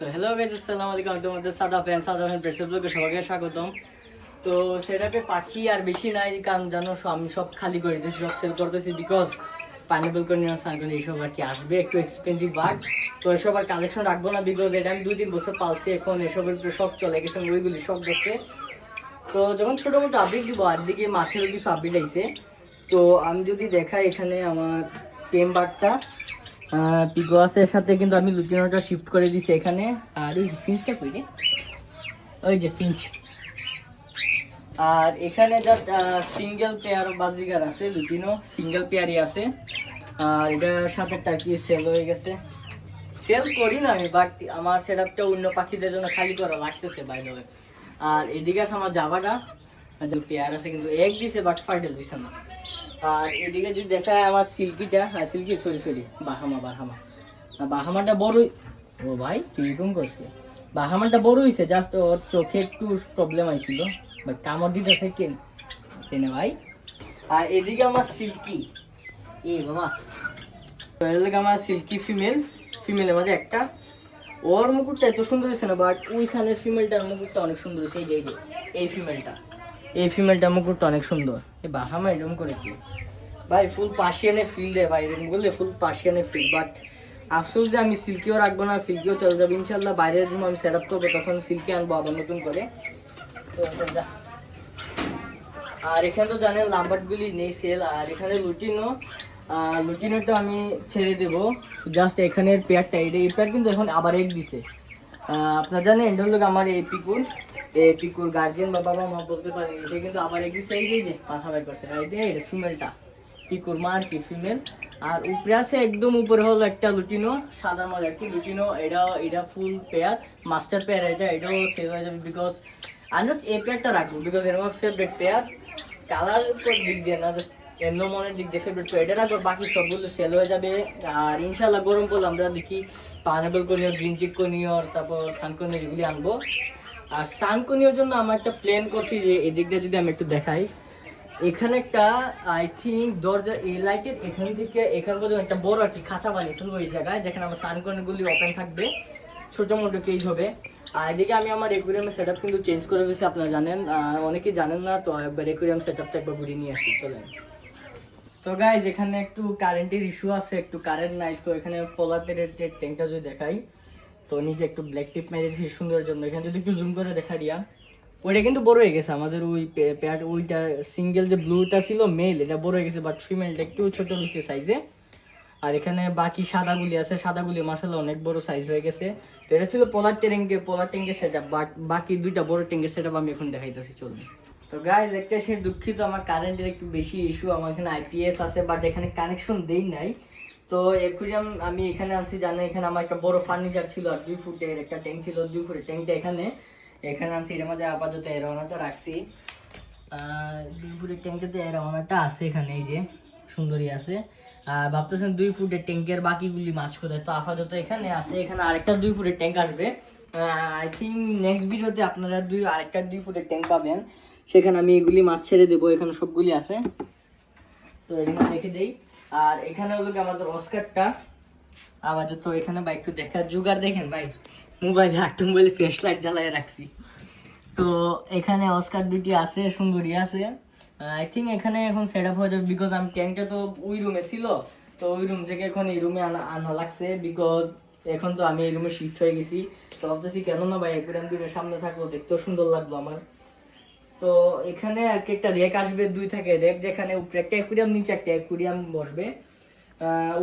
So hello guys আসসালামু আলাইকুম তোমাদের সাদা ফ্যান সাদা ফ্যান প্রেসের ব্লগে সবাইকে স্বাগতম। তো সেটাপে পাখি আর বেশি নাই, কারণ জানো আমি সব খালি করে দিয়েছি, সব সেল করতেছি বিকজ পাইনাপেল কর্নিয়ার সার্কেল এইসব আর কি আসবে, একটু এক্সপেন্সিভ বাট তো এসব আর কালেকশন রাখব না বিকজ এটা আমি দুই তিন বছর পালছি এখন, এসবের উপরে সব চলে গেছে ওইগুলি সব দেখছে তো, যখন ছোটো মোটো আপডেট দিব, আর দিকে মাছেরও কিছু আপডেট আইছে। তো, আমি যদি দেখাই এখানে আমার টেম বারটা পিগোয়াসের সাথে কিন্তু আমি লুটিনোটা শিফট করে দিছি এখানে। আর এই ফিঞ্চটা কই রে? ওই যে ফিঞ্চ। আর এখানে জাস্ট সিঙ্গেল পেয়ার বাজিগার আছে, লুটিনো। সিঙ্গেল পেয়ারই আছে। আর এটার সাথে টার্কি সেল হয়ে গেছে। সেল করি না আমি বাট আমার সেটআপটা অন্য পাখিদের জন্য খালি করা লাগতেছে বাই দ্য আর এদিকে আছে আমার জাভাটা। পেয়ার আছে কিন্তু এক দিছে বাট ফাইটাল দিছে না। আর এদিকে যদি দেখা আমার সিল্কিটা হ্যাঁ Silky sorry sorry Bahama Bahama. বাহামাটা বড়ই ও ভাই, কীরকম করছে? বাহামাটা বড় হয়েছে জাস্ট ওর চোখে একটু প্রবলেম আইছিল বাট কামড় দিতেছে কেন কেন ভাই? আর এদিকে আমার সিল্কি। এ বাবা। লাগে আমার সিল্কি ফিমেল ফিমেলের মাঝে একটা। ওর মুকুটটা এত সুন্দর হয়েছে না বাট ওইখানে ফিমেলটার মুকুটটা অনেক সুন্দর হয়েছে, এই যে এই যে এই ফিমেলটা মুকুটটা অনেক সুন্দর। এই বাহামা এরকম করে কি? ভাই ফুল পাশিয়ানে ফিল দেয় ভাই, এরকম বললে ফুল পাশিয়ানে ফিল বাট আফসোস যে আমি সিল্কিও রাখব না সিল্কিও চলে যাবে ইনশাল্লাহ বাইরের রুম আমি সেট আপ করব, তখন সিল্কি আনব আবার নতুন করে। আর এখানে তো জানেন লাম্বারগুলি নেই সেল আর এখানে লুটিনো লুটিনোটা আমি ছেড়ে দেব। জাস্ট এখানের পেয়ারটা এই পেয়ার কিন্তু এখন আবার এক দিছে। আপনারা জানেন এটা হলো আমার এই পিকুর এই পিকুর গার্জিয়ান বা বাবা মা বলতে পারে এটা কিন্তু আবার এক দিছে এই যে- মাথা বের করছে। এটা ফিমেলটা পিকুর মা আর কি ফিমেল আর উপরে আছে একদম উপরে হলো একটা লুটিনো, সাদা মাল আর কি লুটিনো এটা এটা ফুল পেয়ার মাস্টার পেয়ার এটা, এটাও সেল হয়ে যাবে বিকজ আর জাস্ট এই পেয়ারটা রাখব বিকজ এটা আমার ফেভারিট পেয়ার কালার দিক দিয়ে না জাস্ট এমন মনের দিক দিয়ে ফেভারিট পেয়ার এটা রাখব, বাকি সবগুলো সেল হয়ে যাবে। আর ইনশাল্লাহ গরম পড়লে আমরা দেখি পাইনাপেল কনিয়র গ্রিন চিক কনিয়র তারপর সানকনিয়র এগুলি আনব। আর সানকনিয়র জন্য আমার একটা প্ল্যান করছি যে এদিক দিয়ে যদি আমি একটু দেখাই। এখানে একটা আই থিঙ্ক দরজা, এই লাইটের এখান থেকে এখান পর্যন্ত একটা বড় একটি খাঁচা বানিয়ে ফেলব এই জায়গায়, যেখানে আমার সানকনিগুলি ওপেন থাকবে। ছোটো মোটো কেজ হবে। আর এদিকে আমি আমার একুরিয়ামের সেট কিন্তু চেঞ্জ করে ফেলেছি, আপনারা জানেন। অনেকেই জানেন না, তো একবার একুরিয়াম সেট আপটা একবার ঘুরিয়ে নিয়ে আসি, চলেন। তো গাইজ এখানে একটু কারেন্টের ইস্যু আছে, একটু কারেন্ট নাই, তো এখানে পোলার প্লেটের ট্যাঙ্কটা যদি দেখাই। তো নিচে একটু ব্ল্যাক টিপ মেরেছি সুন্দরের জন্য। এখানে যদি একটু জুম করে দেখা দিয়া। ওইটা কিন্তু বড় হয়ে গেছে। আমাদের ওই প্যাড ওইটা সিঙ্গেল যে ব্লুটা ছিল মেল এটা বড় হয়ে গেছে বাট ফিমেলটা একটু ছোট হয়েছে সাইজে আর এখানে বাকি সাদাগুলি আছে। সাদাগুলি মাসাল্লাহ অনেক বড় সাইজ হয়ে গেছে। তো এটা ছিল পলার ট্যাঙ্কে পোলার ট্যাঙ্কের সেট আপ বাকি দুইটা বড় ট্যাঙ্কের সেট আমি এখন দেখাইতেছি চলবে তো গাইজ একটা সে দুঃখিত, আমার কারেন্টের একটু বেশি ইস্যু আমার এখানে আইপিএস আছে বাট এখানে কানেকশন দেই নাই। তো একুরিয়াম আমি এখানে আছি, জানেন এখানে আমার একটা বড় ফার্নিচার ছিল আর দুই ফুটের একটা ট্যাঙ্ক ছিল, দুই ফুটের ট্যাঙ্কটা এখানে। এখানে আনছি, এর মধ্যে আপাতত এরোনাটা রাখছি। দুই ফুটের ট্যাঙ্কটাতে এরোনাটা আছে এখানে, এই যে সুন্দরী আছে। আর ভাবতেছেন দুই ফুটের ট্যাঙ্কের বাকিগুলি মাছ কোথায়? তো আপাতত এখানে আছে, এখানে আরেকটা দুই ফুটের ট্যাঙ্ক আসবে। আই থিঙ্ক নেক্সট ভিডিওতে আপনারা দুই আরেকটা দুই ফুটের ট্যাঙ্ক পাবেন। সেখানে আমি এগুলি মাছ ছেড়ে দেবো, এখানে সবগুলি আছে। তো এখানে রেখে দেই। আর এখানে হলো আমাদের অস্কারটা আবার আপাতত এখানে ভাই একটু দেখার জুগার দেখেন ভাই, মোবাইল একটু মোবাইলে ফ্ল্যাশ লাইট জ্বালায় রাখছি। তো এখানে অস্কার দুটি আছে, সুন্দরী আছে। আই থিঙ্ক এখানে এখন সেট আপ হয়ে যাবে বিকজ আমি ট্যাঙ্কটা তো ওই রুমে ছিল। তো ওই রুম থেকে এখন এই রুমে আনা আনা লাগছে বিকজ এখন তো আমি এই রুমে শিফট হয়ে গেছি। তো ভাবতেছি কেন না ভাই একদম দূরের সামনে থাকব, দেখতেও সুন্দর লাগল আমার। তো এখানে আর কি একটা রেক আসবে, দুই থাকে রেক, যেখানে উপরে একটা অ্যাকুরিয়াম নিচে একটা অ্যাকুরিয়াম বসবে।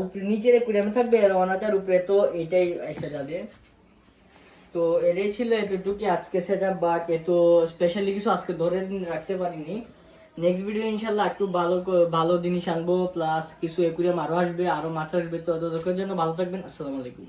উপরে নিচের অ্যাকুরিয়ামে থাকবে আর ওনাটার উপরে তো এটাই এসে যাবে। তো এটাই ছিল এতটুকু আজকে সেটা বাট এত স্পেশালি কিছু আজকে ধরে রাখতে পারিনি। নেক্সট ভিডিও ইনশাল্লাহ একটু ভালো ভালো জিনিস আনব প্লাস কিছু একুরিয়াম আরও আসবে আরও মাছ আসবে, তো ততক্ষণের জন্য ভালো থাকবেন, আসসালামু আলাইকুম।